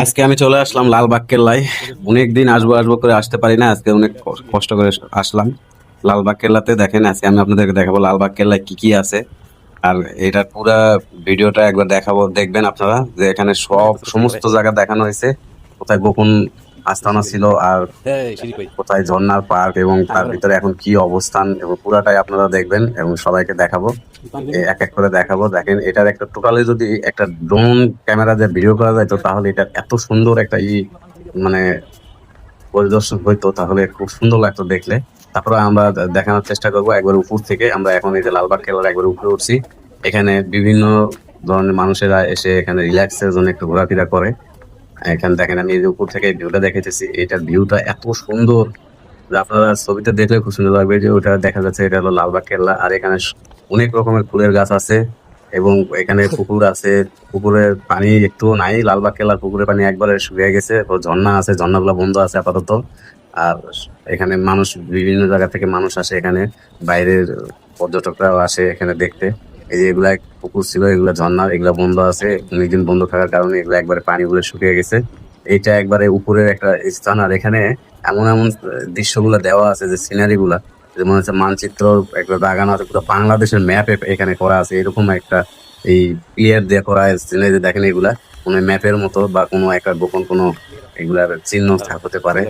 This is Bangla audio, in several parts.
আজকে আমি চলে আসলাম লালবাগ কেল্লায়। অনেক দিন আসব আসব করে আসতে পারি না আজকে অনেক কষ্ট করে আসলাম। লালবাগ কেল্লাতে দেখেন আজকে আমি আপনাদেরকে দেখাবো লালবাগ কেল্লায় কি কি আছে। আর এটার পুরো ভিডিওটা একবার দেখাবো দেখবেন আপনারা যে এখানে সব সমস্ত জায়গা দেখানো হয়েছে। কোথায় গোপন আস্তানা ছিল আর কোথায় ঝর্ণার পার্ক এবং তার ভিতরে এখন কি অবস্থান এবং পুরাটাই আপনারা দেখবেন এবং সবাইকে দেখাবো। এক এক করে দেখাবো। দেখেন এটার একটা টোটালি যদি একটা ড্রোন ক্যামেরা দিয়ে ভিডিও করা যায় তো তাহলে এটা এত সুন্দর একটা ই মানে পরিদর্শন হইতো তাহলে খুব সুন্দর লাগতো দেখলে। তারপরে আমরা দেখানোর চেষ্টা করব একবার উপর থেকে। আমরা এখন এই যে লালবাগ খেলার একবার উপরে উঠছি। এখানে বিভিন্ন ধরনের মানুষেরা এসে এখানে রিল্যাক্সের জন্য একটু ঘোরাফেরা করে। এখানে দেখেন, আমি এই উপর থেকে ভিউটা দেখেতেছি, এটার ভিউটা এত সুন্দর। আপনারা ছবিতে দেখলে খুব সুন্দর লাগবে যে ওটা দেখা যাচ্ছে এটা হলো লালবাগ কেল্লা, আর এখানে অনেক রকমের ফুলের গাছ আছে এবং এখানে পুকুর আছে। পুকুরের পানি একটু নাই, লালবাগ কেল্লার পুকুরের পানি একবারে শুকিয়ে গেছে। ঝর্ণা আছে, ঝর্ণাগুলো বন্ধ আছে আপাতত। আর এখানে মানুষ, বিভিন্ন জায়গা থেকে মানুষ আসে এখানে, বাইরের পর্যটকরাও আসে এখানে দেখতে। এই যে এগুলা পুকুর ছিল এগুলা ঝর্ণা এগুলা বন্ধ আছে অনেকদিন বন্ধ থাকার কারণে এগুলা একবারে পানিগুলো শুকিয়ে গেছে। এটা একবারে উপরের একটা স্থান আর এখানে এমন এমন দৃশ্যগুলো দেওয়া আছে যে সিনারি গুলা যে মনে হচ্ছে মানচিত্র একটা দাগানো আছে পুরো বাংলাদেশের ম্যাপে এখানে করা আছে এরকম একটা এই প্লেয়ার দিয়ে করা সিনারি দেখেন এগুলা কোনো ম্যাপের মতো বা কোনো একটা গোপন কোনো এগুলার চিহ্ন থাক- হতে পারে।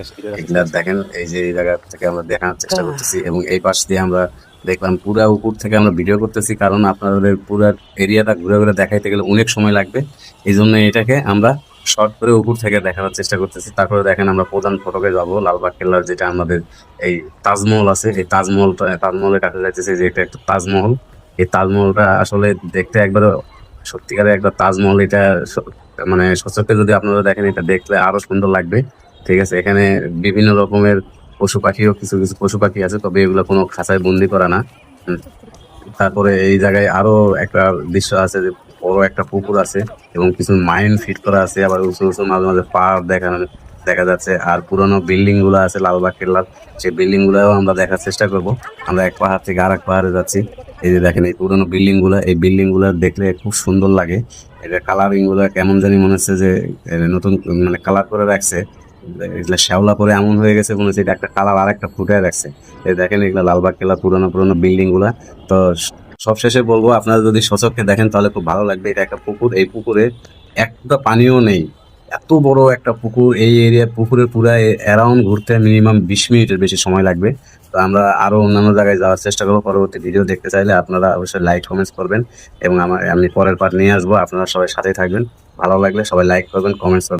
এগুলা দেখেন এই যে এই জায়গা থেকে আমরা দেখানোর চেষ্টা করতেছি এবং এই পাশ দিয়ে আমরা দেখলাম পুরা উপর থেকে আমরা ভিডিও করতেছি, কারণ আপনাদের পুরো এরিয়াটা ঘুরে ঘুরে দেখাইতে গেলে অনেক সময় লাগবে। এই জন্য এটাকে আমরা শর্ট করে উপর থেকে দেখানোর চেষ্টা করতেছি। তারপরে দেখেন আমরা প্রধান ফটকে যাব, লালবাগ কেল্লার যেটা আমাদের এই তাজমহল আছে, এই তাজমহলটা তাজমহলের কাছে যাইতেছে যে এটা একটা তাজমহল। এই তাজমহলটা আসলে দেখতে একবার সত্যিকারে একবার তাজমহল, এটা মানে সচক্ষে যদি আপনারা দেখেন, এটা দেখলে আরও সুন্দর লাগবে। ঠিক আছে, এখানে বিভিন্ন রকমের পশু পাখিও কিছু কিছু পশু পাখি আছে, তবে এগুলো কোনো খাঁচায় বন্দি করা না। তারপরে এই জায়গায় আরও একটা দৃশ্য আছে যে বড় একটা পুকুর আছে এবং কিছু মাইন ফিট করা আছে, আবার উঁচু উঁচু, মাঝে মাঝে পাহাড় দেখানো, দেখা যাচ্ছে। আর পুরোনো বিল্ডিংগুলো আছে লালবাগ কেল্লার, সেই বিল্ডিং গুলাও আমরা দেখার চেষ্টা করব। আমরা এক পাহাড় থেকে আর এক পাহাড়ে যাচ্ছি। এই যে দেখেন, এই পুরোনো বিল্ডিংগুলা এই বিল্ডিংগুলা দেখলে খুব সুন্দর লাগে। এটা কালারিংগুলা কেমন জানি মনে হচ্ছে যে নতুন মানে কালার করে রাখছে। এগুলা শ্যাওলা পরে এমন হয়ে গেছে, মনে হচ্ছে একটা কালার আর একটা ফুটে রাখছে। এই দেখেন, এগুলা লালবাগ কেল্লা পুরোনো পুরোনো বিল্ডিংগুলা। তো সবশেষে বলব, আপনারা যদি সচক্ষে দেখেন, তাহলে খুব ভালো লাগবে। এটা একটা পুকুর, এই পুকুরে একটা পানিও নেই। এত বড় একটা পুকুর, এই এরিয়া পুকুরের পুরা অ্যারাউন্ড ঘুরতে মিনিমাম বিশ মিনিটের বেশি সময় লাগবে। তো আমরা আরও অন্যান্য জায়গায় যাওয়ার চেষ্টা করব। পরবর্তী ভিডিও দেখতে চাইলে আপনারা অবশ্যই লাইক কমেন্টস করবেন এবং আমার আমি পরের পার্ট নিয়ে আসব। আপনারা সবাই সাথে থাকবেন। ভালো লাগলে সবাই লাইক করবেন কমেন্টস করবেন।